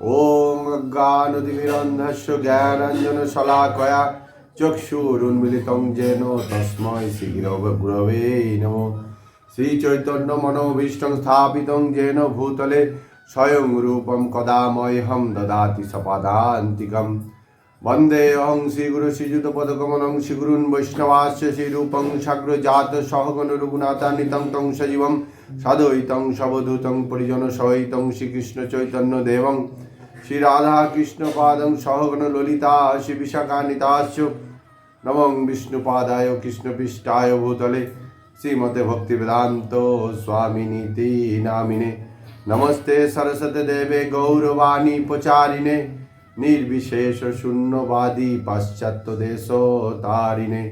ওম জ্ঞানতিমিরন্ধস্য জ্ঞানাঞ্জন শলাকয়া চক্ষুরুন্মিলিতং যেন তস্মৈ শ্রীগুরবে নম। শ্রীচৈতন্য মনোভীষ্টং স্থাপিতং যেন ভূতলে স্বয়ং রূপম কদাময়হম দদাতি সপাদান্তিকম। বন্দেহং শ্রীগুরু শ্রীযুতপদকমলং শ্রীগুরুন বৈষ্ণবাস্য শ্রীরূপং সাগ্রজাত সহগণ রঘুনাথানিতং তং সজীবং সাধৈতং সবধূতং পরিজন সহিতং শ্রীকৃষ্ণ চৈতন্য দেবং। श्रीराधाकृष्णपादं सहगणललिता श्रीविशाखान्विताश्च नमं विष्णुपादाय कृष्णपृष्ठाय भूतले श्रीमते भक्तिवेदान्त स्वामिनीति नामिने नमस्ते सरस्वती देवे गौरवाणी प्रचारिणे निर्विशेष शून्यवादी पाश्चात्य देश तारिणे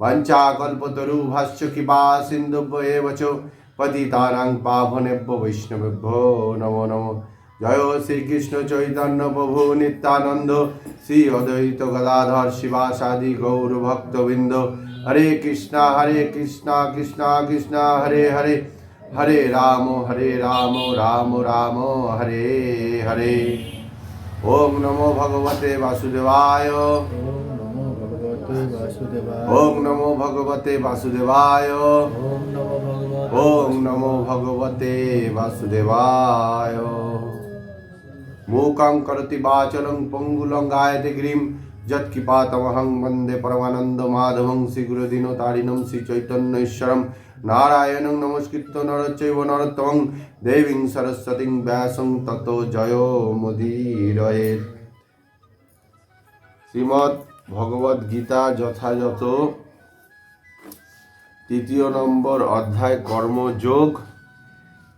वञ्चाकल्पतरुभाश्च कृपा सिन्धुभ्य एव च पतितानां पावनेभ्यो वैष्णवेभ्यो नमो नमो জয় শ্রীকৃষ্ণ চৈতন্য প্রভু নিত্যানন্দ, শ্রী অদ্বৈত গদাধর শিবাসাদি গৌর ভক্তবৃন্দ। হরে কৃষ্ণা হরে কৃষ্ণা কৃষ্ণা কৃষ্ণা, হরে হরে। হরে রাম হরে রাম রাম রাম, হরে হরে। ওম নমো ভগবতে বাসুদেবায়। ওম নমো ভগবতে বাসুদেবায়। ওম নমো ভগবতে বাসুদেবায়। মৌকাং করতি বাচলং পঙ্গুলং গায়তে গ্রীম গিরিম যৎকৃপাতমহং বন্দে পরমানন্দ মাধবং শ্রী গুরুদিন তারিণম শ্রী চৈতন্য ঈশ্বরম নারায়ণং নমস্কৃত নরচৈব নরোত্তমং দেবীং সরস্বতীং ব্যাসং তত জয় মুদিরয়ে শ্রীমৎ ভগবদ গীতা যথাযথ তৃতীয় নম্বর অধ্যায় কর্মযোগ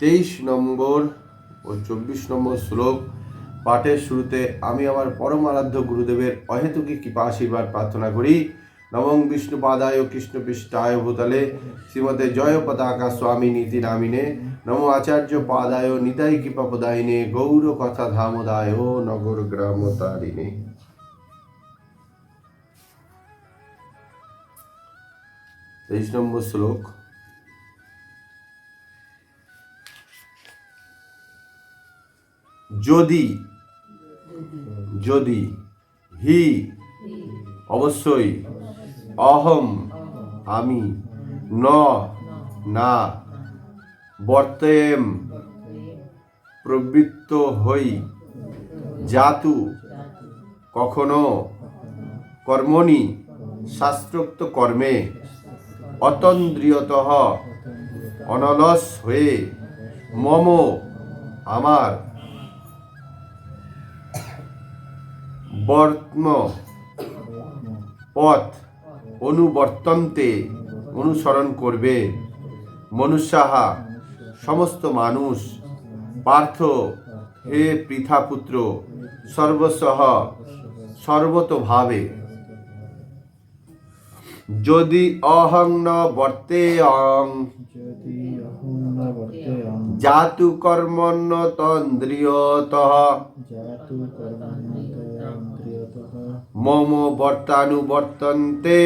তেইশ নম্বর ও চব্বিশ নম্বর শ্লোক পাঠের শুরুতে আমি আমার পরম আরাধ্য গুরুদেবের অহেতুকি কৃপা আশীর্বাদ প্রার্থনা করি। নবং বিষ্ণু পাদায় কৃষ্ণ পৃষ্ঠায় ভূতলে শ্রীমতে জয় পতাকা স্বামী নীতি নামিনে। নম আচার্য পাদায় নিতাই কৃপা পদায়িনে গৌর কথা ধামদায় নগর গ্রাম তারিণে। তেইশ নম্বর শ্লোক। যদি যদি হি, অবশ্যই অহম, আমি, ন, না, বর্তেম, প্রবৃত্ত হই, জাতু, কখনো, কর্মণি, শাস্ত্রোক্ত কর্মে, অতন্দ্রিয়ত, অনলস হয়ে, মম, আমার বর্তম পথ অনুবর্তন্তে অনুসরণ করবে। মনুষ্যাহা, সমস্ত মানুষ, পার্থ, হে পৃথাপুত্র, সর্বসহ, সর্বতভাবে। যদি অহং ন বর্তে অং, জাতু কর্মণ্য তন্দ্রিয়ত। জাতু কর্মণ্যতন্ত্রিয়তঃ মম বর্তানুবর্তন্তে।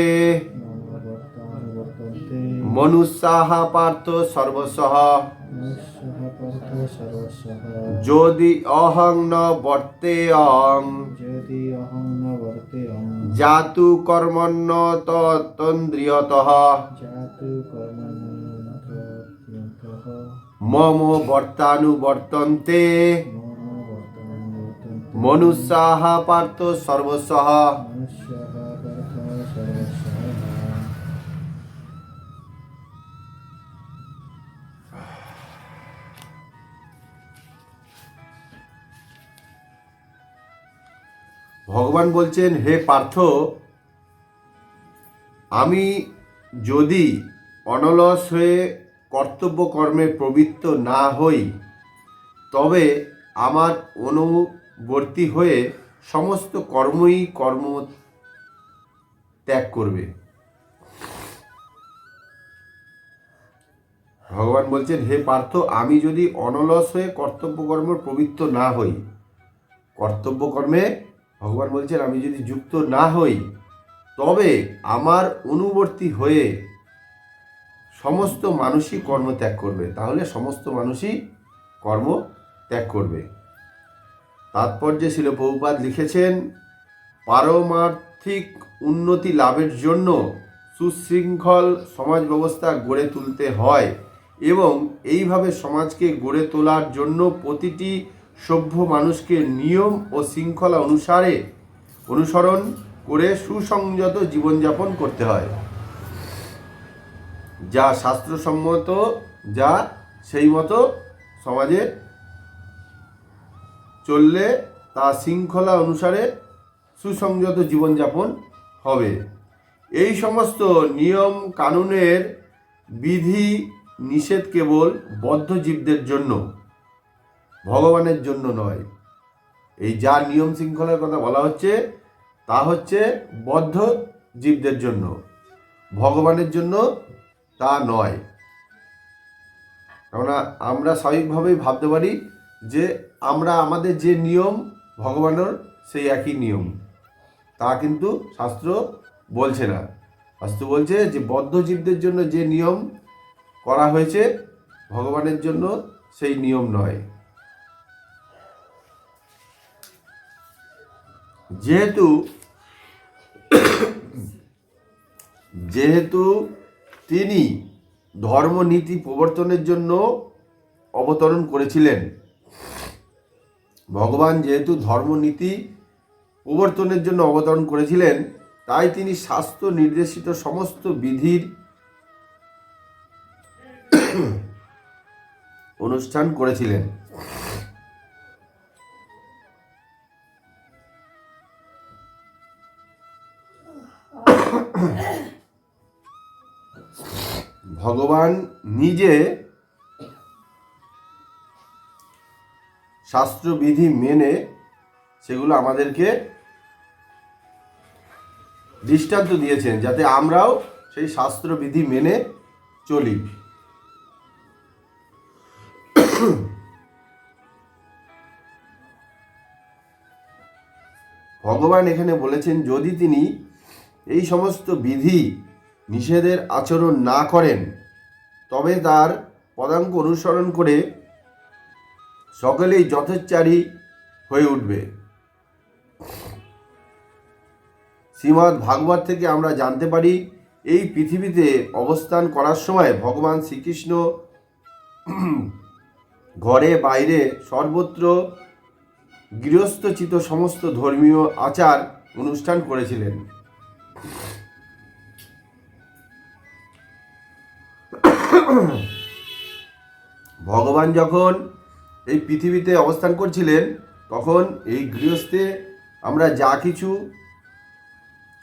মনুষ্যাহ পার্থ সর্বসহ যদি অহং ন বর্তে অং যদি অহং। ন বর্তেয়ং জাতু কর্মণ্য তন্দ্রিয়ত। জাতু কর্মণ্যতন্ত্রিয়তঃ মম বর্তানুবর্তন্তে। মম মনুষ্যাহ পার্থ সর্বস্বः ভগবান বলছেন, হে পার্থ, আমি যদি অনলস হয়ে কর্তব্য কর্মে প্রবৃত্ত না হই, তবে আমার অনুবর্তী হয়ে সমস্ত কর্মই কর্ম ত্যাগ করবে। ভগবান বলছেন, হে পার্থ, আমি যদি অনলস হয়ে কর্তব্য কর্মের প্রবৃত্ত না হই কর্তব্য কর্মে ভগবান বলছেন, আমি যদি যুক্ত না হই, তবে আমার অনুবর্তী হয়ে সমস্ত মানুষই কর্ম ত্যাগ করবে। তাহলে সমস্ত মানুষই কর্ম ত্যাগ করবে। তাৎপর্যে ছিল বহুপাত লিখেছেন, পারমার্থিক উন্নতি লাভের জন্য সুশৃঙ্খল সমাজ ব্যবস্থা গড়ে তুলতে হয় এবং এইভাবে সমাজকে গড়ে তোলার জন্য প্রতিটি সভ্য মানুষকে নিয়ম ও শৃঙ্খলা অনুসারে অনুসরণ করে সুসংযত জীবনযাপন করতে হয়। যা শাস্ত্রসম্মত, যা সেই মতো সমাজে চললে তা শৃঙ্খলা অনুসারে সুসংযত জীবনযাপন হবে। এই সমস্ত নিয়ম কানুনের বিধি নিষেধ কেবল বদ্ধজীবদের জন্য, ভগবানের জন্য নয়। এই যা নিয়ম শৃঙ্খলার কথা বলা হচ্ছে, তা হচ্ছে বদ্ধ জীবদের জন্য, ভগবানের জন্য তা নয়। কেননা আমরা স্বাভাবিকভাবেই ভাবতে পারি যে আমরা আমাদের যে নিয়ম, ভগবানের সেই একই নিয়ম। তা কিন্তু শাস্ত্র বলছে না। শাস্ত্র বলছে যে বদ্ধ জীবদের জন্য যে নিয়ম করা হয়েছে, ভগবানের জন্য সেই নিয়ম নয়। যেহেতু যেহেতু তিনি ধর্মনীতি প্রবর্তনের জন্য অবতরণ করেছিলেন ভগবান যেহেতু ধর্মনীতি প্রবর্তনের জন্য অবতরণ করেছিলেন, তাই তিনি স্বাস্থ্য নির্দেশিত সমস্ত বিধির অনুষ্ঠান করেছিলেন। ভগবান নিজে শাস্ত্রবিধি মেনে সেগুলো আমাদেরকে দৃষ্টান্ত দিয়েছেন, যাতে আমরাও সেই শাস্ত্রবিধি মেনে চলি। ভগবান এখানে বলেছেন, যদি তিনি এই সমস্ত বিধি নিষেধের আচরণ না করেন, তবে তার পদাঙ্ক অনুসরণ করে সকলেই যথেচ্চারী হয়ে উঠবে। শ্রীমদ্ ভাগবত থেকে আমরা জানতে পারি, এই পৃথিবীতে অবস্থান করার সময় ভগবান শ্রীকৃষ্ণ ঘরে বাইরে সর্বত্র গৃহস্থচিত সমস্ত ধর্মীয় আচার অনুষ্ঠান করেছিলেন। ভগবান যখন এই পৃথিবীতে অবস্থান করছিলেন তখন এই গৃহস্থে আমরা যা কিছু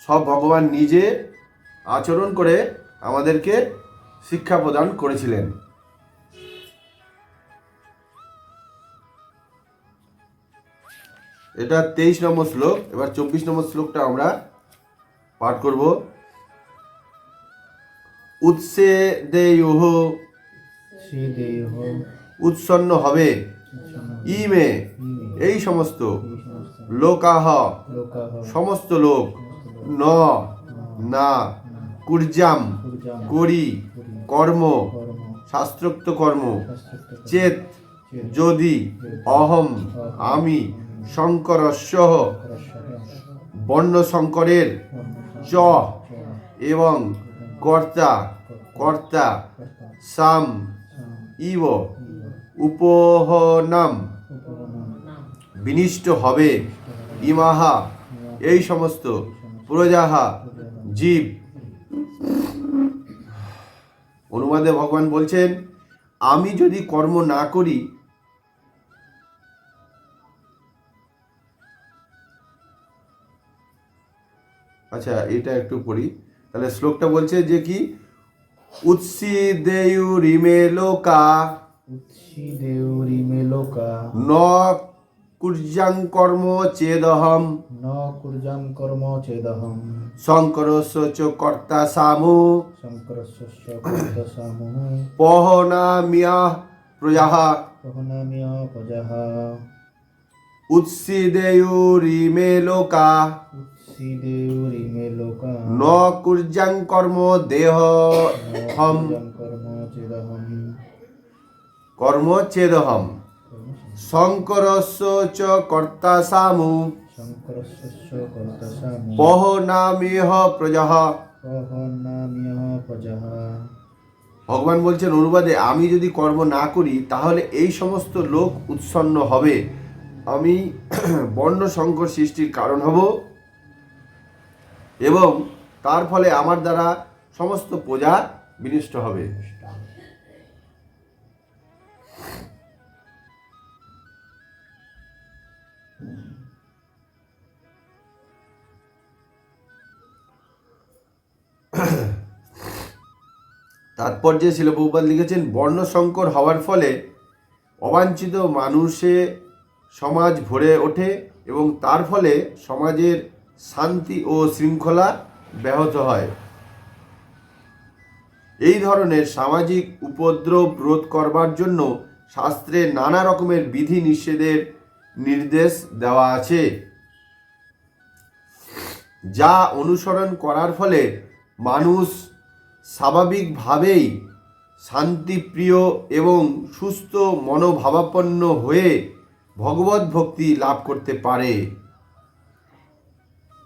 সব ভগবান নিজে আচরণ করে আমাদেরকে শিক্ষা প্রদান করেছিলেন। এটা তেইশ নম্বর শ্লোক এবার চব্বিশ নম্বর শ্লোকটা আমরা পাঠ করব। উৎসে দেহ উৎসন্ন হবে। ইমে এই সমস্ত। লোকাহ, সমস্ত লোক। ন, না কুর্জাম করি, কর্ম, শাস্ত্রোক্ত কর্ম। চেত, যদি, অহম, আমি শঙ্করস্য বর্ণ শঙ্করের চ, এবং কর্তা কর্তা, সাম, ইব। উপহনাম। বিনিষ্ট হবে, ইমাহা, এই সমস্ত প্রজাহা, জীব। অনুবাদে ভগবান বলছেন, আমি যদি কর্ম না করি আচ্ছা এটা একটু পড়ি। তাহলে শ্লোকটা বলছে যে কি? উৎসি দেয়ু রিমে লোকা ন কুর্যাং কর্ম চেদহম ন কুর্জাম কর্ম চেদহম শঙ্করস্য চ কর্তা সামু শঙ্করস্য কর্তসামুহ পহনামিয়া প্রজাহ প্রহনামিয় প্রজাহ উৎসিদেয়ুরিমে লোকা লোকা ন কুর্যাং কর্ম দেহ হম কর্ম চেদহম শঙ্করস্য চ কর্তা সামু শঙ্করস্য পহ নামিহ প্রজহ ভগবান বলছেন অনুবাদে আমি যদি কর্ম না করি তাহলে এই সমস্ত লোক উৎসন্ন হবে। আমি বর্ণ সংকর সৃষ্টির কারণ হব এবং তার ফলে আমার দ্বারা সমস্ত প্রজা বিনষ্ট হবে। তাৎপর্যে বহুপাল লিখেছেন বর্ণসংকর হওয়ার ফলে অবাঞ্ছিত মানুষে সমাজ ভরে ওঠে এবং তার ফলে সমাজের শান্তি ও শৃঙ্খলা ব্যাহত হয়। এই ধরনের সামাজিক উপদ্রব রোধ করবার জন্য শাস্ত্রে নানা রকমের বিধি নিষেধের নির্দেশ দেওয়া আছে, যা অনুসরণ করার ফলে মানুষ স্বাভাবিকভাবেই শান্তিপ্রিয় এবং সুস্থ মনোভাবাপন্ন হয়ে ভগবত ভক্তি লাভ করতে পারে।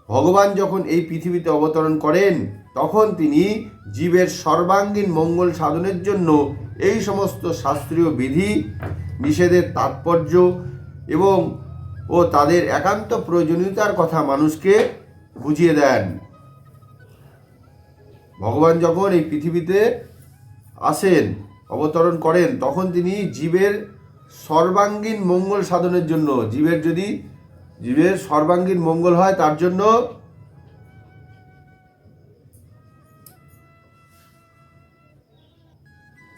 ভগবান যখন এই পৃথিবীতে অবতরণ করেন, তখন তিনি জীবের সর্বাঙ্গীন মঙ্গল সাধনের জন্য এই সমস্ত শাস্ত্রীয় বিধি, নিষেধের তাৎপর্য এবং ও তাদের একান্ত প্রয়োজনীয়তার কথা মানুষকে বুঝিয়ে দেন। ভগবান যখন এই পৃথিবীতে আসেন, অবতরণ করেন, তখন তিনি জীবের সর্বাঙ্গীন মঙ্গল সাধনের জন্য, জীবের যদি, জীবের সর্বাঙ্গীন মঙ্গল হয় তার জন্য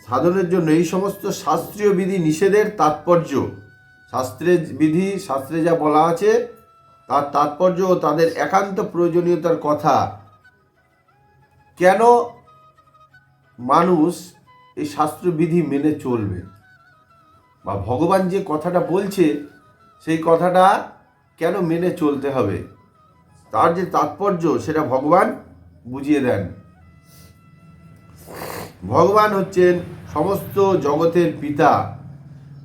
সাধনের জন্য এই সমস্ত শাস্ত্রীয় বিধি নিষেধের তাৎপর্য শাস্ত্রের বিধি, শাস্ত্রে যা বলা আছে, তার তাৎপর্য ও তাদের একান্ত প্রয়োজনীয়তার কথা কেন মানুষ এই শাস্ত্রবিধি মেনে চলবে? বা ভগবান যে কথাটা বলছে, সেই কথাটা কেন মেনে চলতে হবে? তার যে তাৎপর্য, সেটা ভগবান বুঝিয়ে দেন। ভগবান হচ্ছেন সমস্ত জগতের পিতা।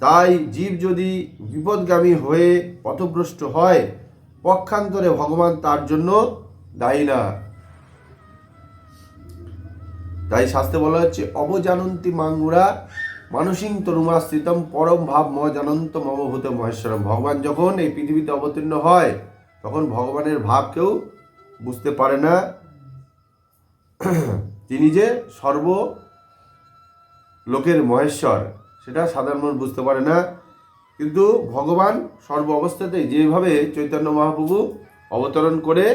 তাই জীব যদি বিপদগামী হয়ে পথভ্রষ্ট হয়, পক্ষান্তরে ভগবান তার জন্য দায়ী না। তাই শাস্ত্রে বলা হচ্ছে, অবজানন্তি মাঙ্গুরা মানসিং তরুমাশ্রিতম পরম ভাব ম জানন্ত মমভূত মহেশ্বরম। ভগবান যখন এই পৃথিবীতে অবতীর্ণ হয়, তখন ভগবানের ভাব কেউ বুঝতে পারে না। তিনি যে সর্ব লোকের মহেশ্বর, সেটা সাধারণ বুঝতে পারে না। কিন্তু ভগবান সর্ব অবস্থাতেই যেভাবে চৈতন্য মহাপ্রভু অবতরণ করে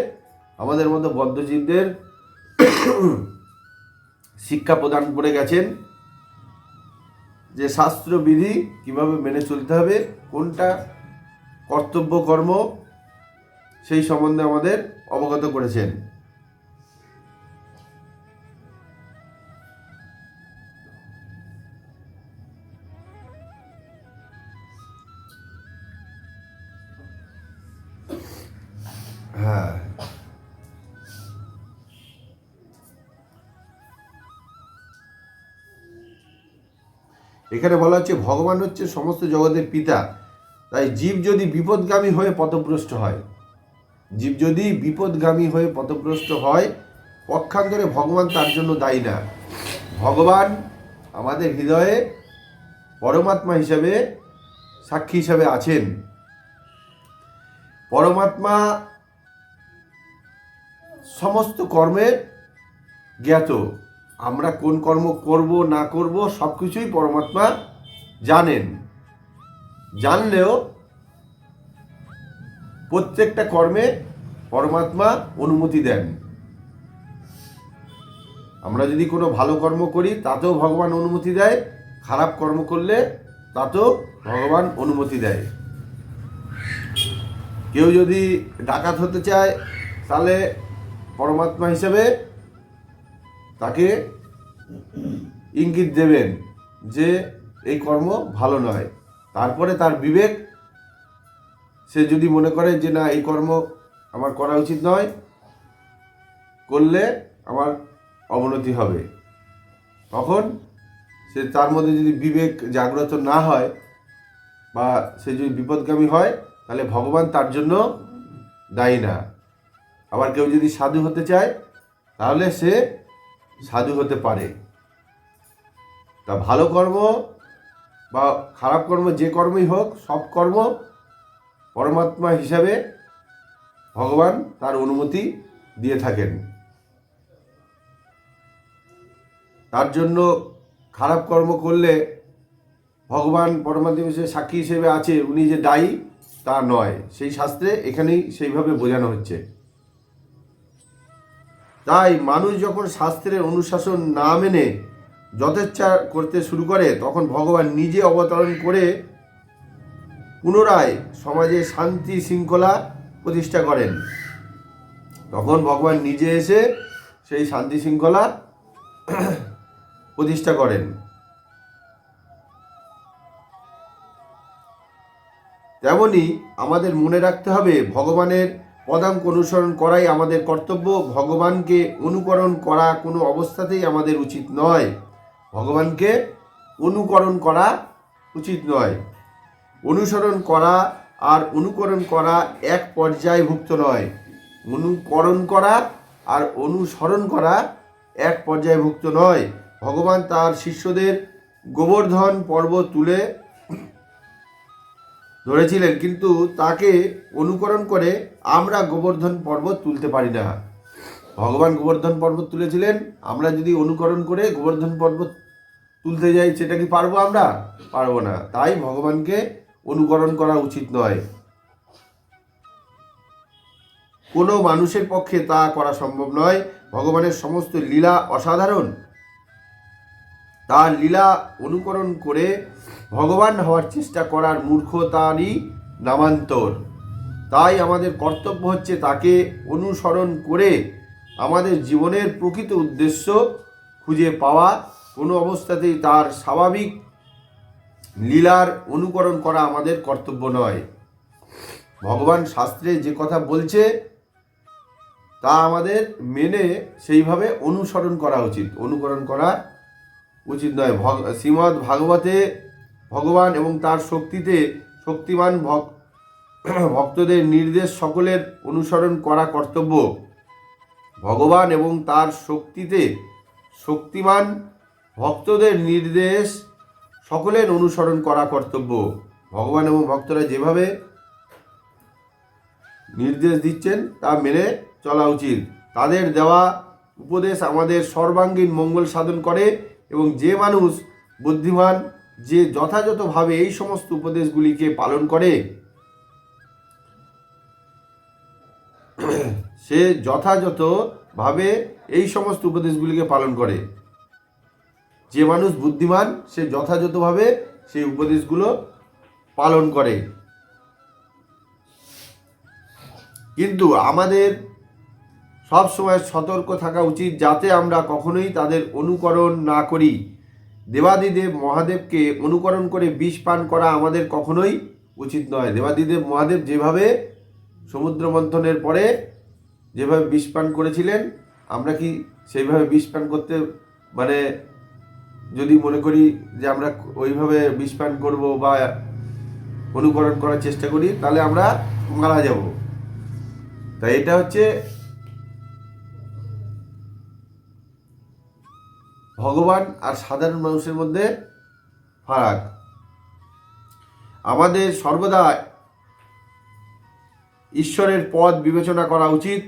আমাদের মতো বদ্ধজীবদের শিক্ষা প্রদান করে গেছেন যে শাস্ত্রবিধি কীভাবে মেনে চলতে হবে, কোনটা কর্তব্য কর্ম, সেই সম্বন্ধে আমাদের অবগত করেছেন। এখানে বলা হচ্ছে, ভগবান হচ্ছে সমস্ত জগতের পিতা। তাই জীব যদি বিপদগামী হয়ে পথভ্রষ্ট হয়, জীব যদি বিপদগামী হয়ে পথভ্রষ্ট হয়, পক্ষান্তরে ভগবান তার জন্য দায়ী না। ভগবান আমাদের হৃদয়ে পরমাত্মা হিসাবে, সাক্ষী হিসাবে আছেন। পরমাত্মা সমস্ত কর্মের জ্ঞাত। আমরা কোন কর্ম করব, না করব সব কিছুই পরমাত্মা জানেন। জানলেও প্রত্যেকটা কর্মে পরমাত্মা অনুমতি দেন। আমরা যদি কোনো ভালো কর্ম করি, তাতেও ভগবান অনুমতি দেয়। খারাপ কর্ম করলে তাতেও ভগবান অনুমতি দেয়। কেউ যদি ডাকাত হতে চায়, তাহলে পরমাত্মা হিসেবে তাকে ইঙ্গিত দেবেন যে এই কর্ম ভালো নয়। তারপরে তার বিবেক, সে যদি মনে করে যে না, এই কর্ম আমার করা উচিত নয়, করলে আমার অবনতি হবে। তখন সে তার মধ্যে যদি বিবেক জাগ্রত না হয় বা সে যদি বিপদগামী হয়, তাহলে ভগবান তার জন্য দায়ী না। আবার কেউ যদি সাধু হতে চায়, তাহলে সে সাধু হতে পারে। তা ভালো কর্ম বা খারাপ কর্ম যে কর্মই হোক, সব কর্ম পরমাত্মা হিসাবে ভগবান তার অনুমতি দিয়ে থাকেন। তার জন্য খারাপ কর্ম করলে ভগবান পরমাত্মা হিসেবে সাক্ষী হিসেবে আছে, উনি যে দায়ী তা নয়। সেই শাস্ত্রে এখানেই সেইভাবে বোঝানো হচ্ছে। তাই মানুষ যখন শাস্ত্রের অনুশাসন না মেনে যথেচ্ছা করতে শুরু করে, তখন ভগবান নিজে অবতরণ করে পুনরায় সমাজে শান্তি শৃঙ্খলা প্রতিষ্ঠা করেন। তখন ভগবান নিজে এসে সেই শান্তি শৃঙ্খলা প্রতিষ্ঠা করেন। তেমনি আমাদের মনে রাখতে হবে, ভগবানের পদাঙ্ক অনুসরণ করাই আমাদের কর্তব্য। ভগবানকে অনুকরণ করা কোনো অবস্থাতেই আমাদের উচিত নয়। ভগবানকে অনুকরণ করা উচিত নয়। অনুসরণ করা আর অনুকরণ করা এক পর্যায়ভুক্ত নয়। অনুকরণ করা আর অনুসরণ করা এক পর্যায়ভুক্ত নয়। ভগবান তার শিষ্যদের গোবর্ধন পর্বত তুলে ধরেছিলেন, কিন্তু তাকে অনুকরণ করে আমরা গোবর্ধন পর্বত তুলতে পারি না। ভগবান গোবর্ধন পর্বত তুলেছিলেন, আমরা যদি অনুকরণ করে গোবর্ধন পর্বত তুলতে যাই, সেটা কি পারব আমরা? পারব না। তাই ভগবানকে অনুকরণ করা উচিত নয়। কোনো মানুষের পক্ষে তা করা সম্ভব নয়। ভগবানের সমস্ত লীলা অসাধারণ। তার লীলা অনুকরণ করে ভগবান হওয়ার চেষ্টা করার মূর্খতারই নামান্তর। তাই আমাদের কর্তব্য হচ্ছে তাকে অনুসরণ করে আমাদের জীবনের প্রকৃত উদ্দেশ্য খুঁজে পাওয়া। কোনো অবস্থাতেই তার স্বাভাবিক লীলার অনুকরণ করা আমাদের কর্তব্য নয়। ভগবান শাস্ত্রে যে কথা বলছে, তা আমাদের মেনে সেইভাবে অনুসরণ করা উচিত। অনুকরণ করা উচিত নয়। ভগ শ্রীমৎ ভাগবতে ভগবান এবং তার শক্তিতে শক্তিমান ভক- ভক্তদের নির্দেশ সকলের অনুসরণ করা কর্তব্য। ভগবান এবং তার শক্তিতে শক্তিমান ভক্তদের নির্দেশ সকলের অনুসরণ করা কর্তব্য। ভগবান এবং ভক্তরা যেভাবে নির্দেশ দিচ্ছেন তা মেনে চলা উচিত। তাদের দেওয়া উপদেশ আমাদের সর্বাঙ্গীন মঙ্গল সাধন করে এবং যে মানুষ বুদ্ধিমান যে যথাযথভাবে এই সমস্ত উপদেশগুলিকে পালন করে, সে যথাযথভাবে এই সমস্ত উপদেশগুলিকে পালন করে। যে মানুষ বুদ্ধিমান, সে যথাযথভাবে সেই উপদেশগুলো পালন করে। কিন্তু আমাদের সব সময় সতর্ক থাকা উচিত যাতে আমরা কখনোই তাদের অনুকরণ না করি। দেবাদিদেব মহাদেবকে অনুকরণ করে বিষ পান করা আমাদের কখনোই উচিত নয়। দেবাদিদেব মহাদেব যেভাবে সমুদ্র মন্থনের পরে যেভাবে বিষ পান করেছিলেন, আমরা কি সেইভাবে বিষ পান করতে মানে যদি মনে করি যে আমরা ওইভাবে বিষ পান করব বা অনুকরণ করার চেষ্টা করি, তাহলে আমরা মারা যাব। তাই এটা হচ্ছে ভগবান আর সাধারণ মানুষের মধ্যে ফারাক। আমাদের সর্বদা ঈশ্বরের পদ বিবেচনা করা উচিত,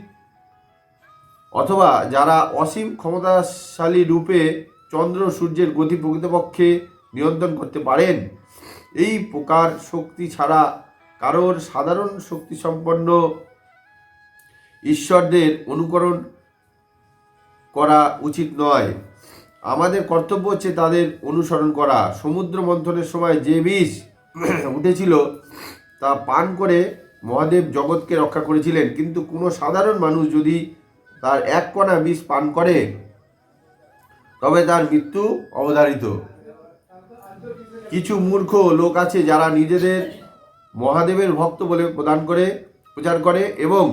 অথবা যারা অসীম ক্ষমতাশালী রূপে চন্দ্র সূর্যের গতি প্রকৃতপক্ষে নিয়ন্ত্রণ করতে পারেন, এই প্রকার শক্তি ছাড়া কারোর সাধারণ শক্তি সম্পন্ন ঈশ্বরদের অনুকরণ করা উচিত নয়। আমাদের কর্তব্য হচ্ছে তাদের অনুসরণ করা। সমুদ্র মন্থনের সময় যে বিষ উঠেছিল, তা পান করে মহাদেব জগৎকে রক্ষা করেছিলেন। কিন্তু কোনো সাধারণ মানুষ যদি তার এক কণা বিষ পান করে, তবে তার মৃত্যু অবধারিত। কিছু মূর্খ লোক আছে যারা নিজেদের মহাদেবের ভক্ত বলে প্রদান করে, প্রচার করে এবং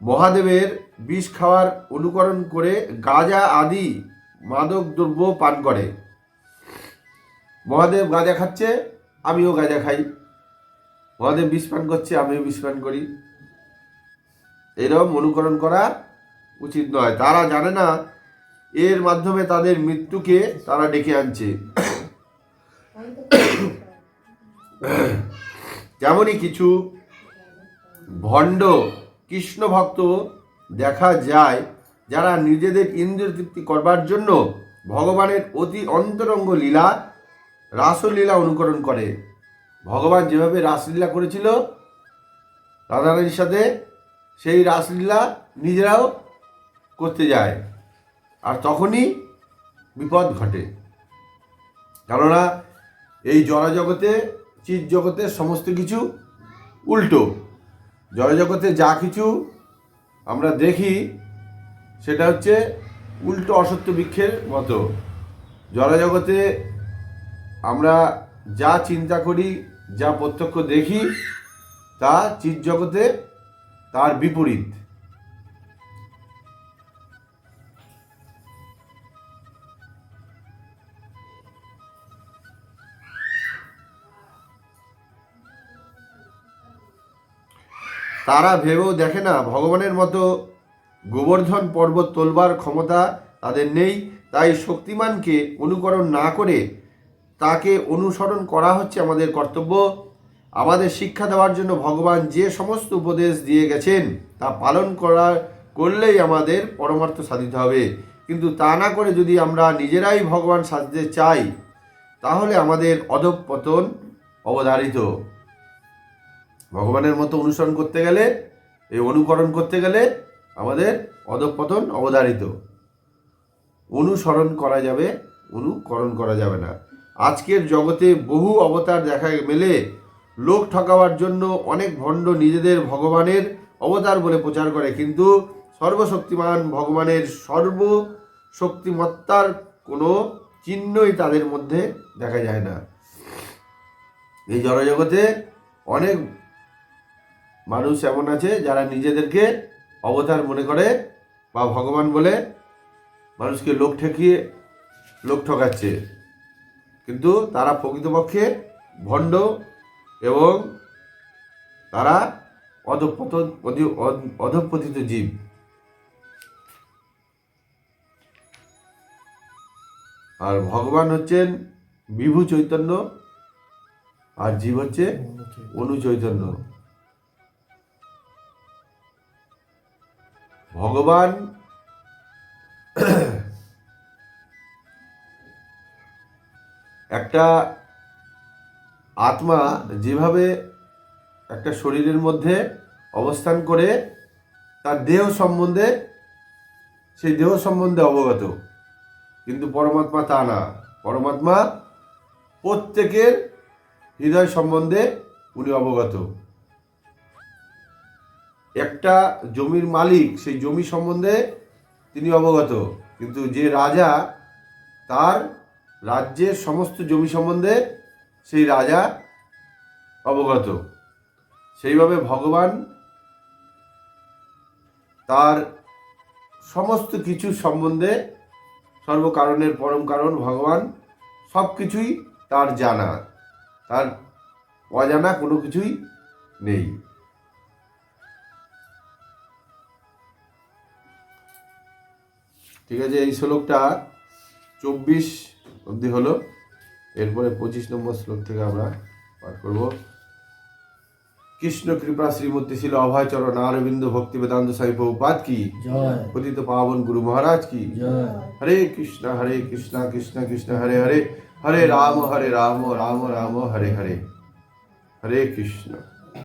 মহাদেবের বিষ খাওয়ার অনুকরণ করে গাঁজা আদি মাদক দ্রব্য পান করে। মহাদেব গাঁজা খাচ্ছে, আমিও গাঁজা খাই। মহাদেব বিষ পান করছে, আমিও বিষ পান করি। এরকম অনুকরণ করা উচিত নয়। তারা জানে না, এর মাধ্যমে তাদের মৃত্যুকে তারা ডেকে আনছে। যেমনই কিছু ভণ্ড কৃষ্ণ ভক্ত দেখা যায় যারা নিজেদের ইন্দ্রিয় তৃপ্তি করবার জন্য ভগবানের অতি অন্তরঙ্গ লীলা, রাসলীলা অনুকরণ করে। ভগবান যেভাবে রাসলীলা করেছিল, রাধারানীর সাথে সেই রাসলীলা নিজেরাও করতে যায়। আর তখনই বিপদ ঘটে। কেননা এই জড়জগতে চিৎ জগতে সমস্ত কিছু উল্টো। জড়জগতে যা কিছু আমরা দেখি সেটা হচ্ছে উল্টো অসত্য বৃক্ষের মতো। জড়জগতে আমরা যা চিন্তা করি, যা প্রত্যক্ষ দেখি, তা চিৎ জগতে তার বিপরীত। তারা ভেবেও দেখে না, ভগবানের মতো গোবর্ধন পর্বত তোলবার ক্ষমতা তাদের নেই, তাই শক্তিমানকে অনুকরণ না করে তাকে অনুসরণ করা হচ্ছে আমাদের কর্তব্য। আমাদের শিক্ষা দেওয়ার জন্য ভগবান যে সমস্ত উপদেশ দিয়ে গেছেন, তা পালন করা, করলেই আমাদের পরমার্থ সাধিত হবে। কিন্তু তা না করে যদি আমরা নিজেরাই ভগবান সাজতে চাই, তাহলে আমাদের অধঃপতন অবধারিত। ভগবানের মতো অনুসরণ করতে গেলে, এই অনুকরণ করতে গেলে আমাদের অধঃপতন অবধারিত। অনুসরণ করা যাবে, অনুকরণ করা যাবে না। আজকের জগতে বহু অবতার দেখা মেলে, লোক ঠকাবার জন্য অনেক ভণ্ড নিজেদের ভগবানের অবতার বলে প্রচার করে, কিন্তু সর্বশক্তিমান ভগবানের সর্বশক্তিমত্তার কোনো চিহ্নই তাদের মধ্যে দেখা যায় না। এই জড়জগতে অনেক মানুষ এমন আছে যারা নিজেদেরকে অবতার মনে করে বা ভগবান বলে মানুষকে লোক ঠেকিয়ে, লোক ঠকাচ্ছে। কিন্তু তারা প্রকৃতপক্ষে ভণ্ড এবং তারা অধপতন অধপতিত জীব। আর ভগবান হচ্ছেন বিভু চৈতন্য, আর জীব হচ্ছে অনু ভগবান একটা আত্মা যেভাবে একটা শরীরের মধ্যে অবস্থান করে তার দেহ সম্বন্ধে, সেই দেহ সম্বন্ধে অবগত। কিন্তু পরমাত্মা তা না। পরমাত্মা প্রত্যেকের হৃদয় সম্বন্ধে উনি অবগত। একটা জমির মালিক, সেই জমি সম্বন্ধে তিনি অবগত। কিন্তু যে রাজা, তার রাজ্যের সমস্ত জমি সম্বন্ধে সেই রাজা অবগত। সেইভাবে ভগবান তার সমস্ত কিছু সম্বন্ধে, সর্বকারণের পরম কারণ ভগবান সব কিছুই তার জানা। তার অজানা কোনো কিছুই নেই। ঠিক আছে এই শ্লোকটা চব্বিশ অবধি হলো। এরপরে পঁচিশ নম্বর শ্লোক থেকে আমরা পাঠ করব। কৃষ্ণ কৃপা শ্রীমূর্তি ছিল অভয়চরণ অরবিন্দ ভক্তি বেদান্ত সাই বহুপাত কি? পতিত পাবন গুরু মহারাজ কি? হরে কৃষ্ণ হরে কৃষ্ণ কৃষ্ণ কৃষ্ণ হরে হরে। হরে রাম হরে রাম রাম রাম হরে হরে। হরে কৃষ্ণ।